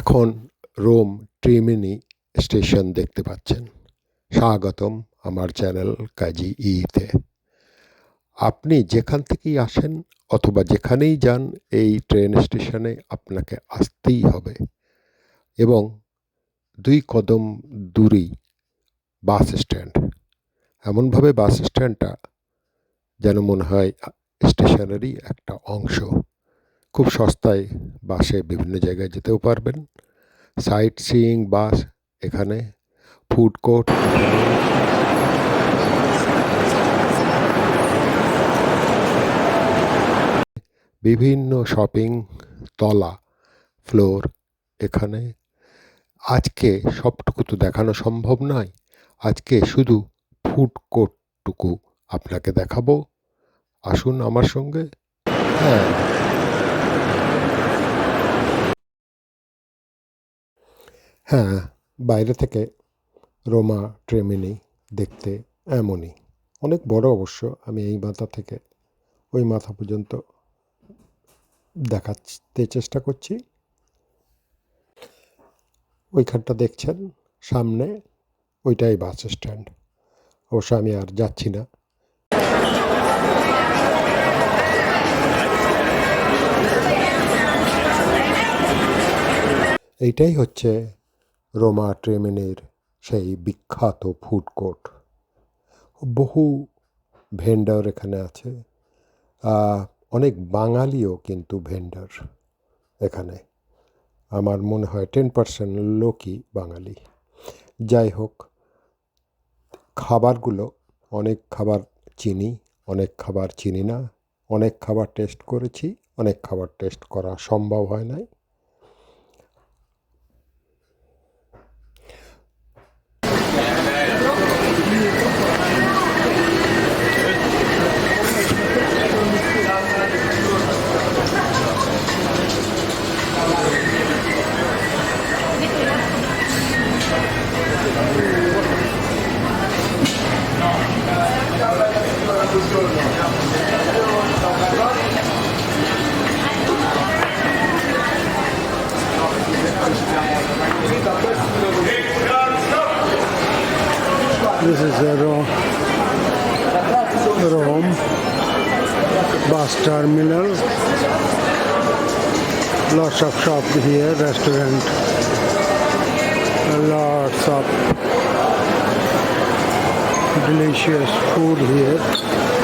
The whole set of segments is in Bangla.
এখন রোম ট্রিমিনি স্টেশন দেখতে পাচ্ছেন। স্বাগতম আমার চ্যানেল কাজী ইতে। আপনি যেখান থেকেই আসেন অথবা যেখানেই যান, এই ট্রেন স্টেশনে আপনাকে আসতেই হবে এবং দুই কদম দূরেই বাস স্ট্যান্ড। এমনভাবে বাস স্ট্যান্ডটা যেন মনে হয় স্টেশনেরই একটা অংশ। খুব সস্তায় বাসে বিভিন্ন জায়গায় যেতেও পারবেন। সাইট সিইং বাস এখানে, ফুড কোর্ট। বিভিন্ন শপিং তলা, ফ্লোর এখানে। আজকে সবটুকু তো দেখানো সম্ভব নয়। আজকে শুধু ফুড কোর্টটুকু আপনাকে দেখাবো। আসুন আমার সঙ্গে। হ্যাঁ। হ্যাঁ বাইরে থেকে রোমা ট্রেমিনি দেখতে এমনই। অনেক বড় অবশ্য, আমি এই মাথা থেকে ওই মাথা পর্যন্ত দেখাতে চেষ্টা করছি। ওইখানটা দেখছেন, সামনে ওইটাই বাস স্ট্যান্ড। অবশ্য আমি আর যাচ্ছি না। এইটাই হচ্ছে রোমা ট্রেমেনের সেই বিখ্যাত ফুড কোর্ট। বহু ভেন্ডার এখানে আছে অনেক বাঙালিও কিন্তু ভেন্ডার এখানে। আমার মনে হয় টেন পার্সেন্ট লোকই বাঙালি। যাই হোক, খাবারগুলো, অনেক খাবার চিনি, অনেক খাবার চিনি না, অনেক খাবার টেস্ট করেছি, অনেক খাবার টেস্ট করা সম্ভব হয় নাই। This is a Ro- Rome bus terminal. Lots of shop here, restaurant. Lots of delicious food here.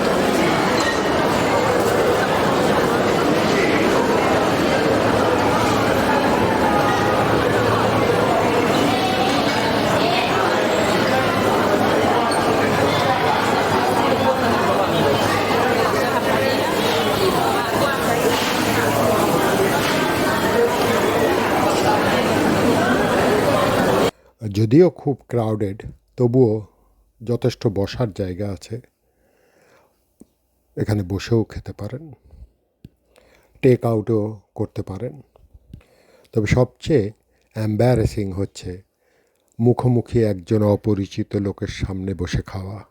যদিও খুব ক্রাউডেড তবুও যথেষ্ট বসার জায়গা আছে। এখানে বসেও খেতে পারেন। টেক আউটও করতে পারেন। তবে সবচেয়ে অ্যাম্বারেসিং হচ্ছে মুখোমুখি একজন অপরিচিত লোকের সামনে বসে খাওয়া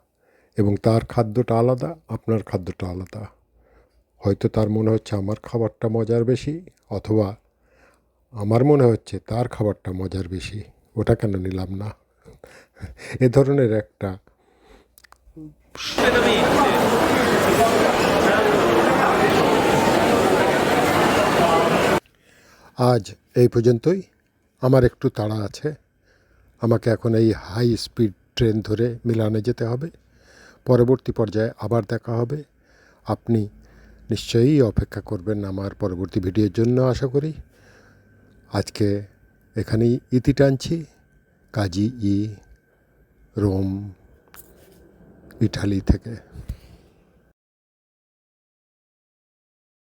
এবং তার খাদ্যটা আলাদা, আপনার খাদ্যটা আলাদা। হয়তো তার মনে হচ্ছে আমার খাবারটা মজার বেশি অথবা আমার মনে হচ্ছে তার খাবারটা মজার বেশি। ওটা কেন নিলাম না? এ ধরনের একটা আজ এই পর্যন্তই। আমার একটু তাড়া আছে। আমাকে এখন এই হাই স্পিড ট্রেন ধরে মিলানে যেতে হবে। পরবর্তী পর্যায়ে আবার দেখা হবে। আপনি নিশ্চয়ই অপেক্ষা করবেন আমার পরবর্তী ভিডিওর জন্য, আশা করি। আজকে এখানেই ইতি টানছি। কাজী ই রোম ইটালি থেকে।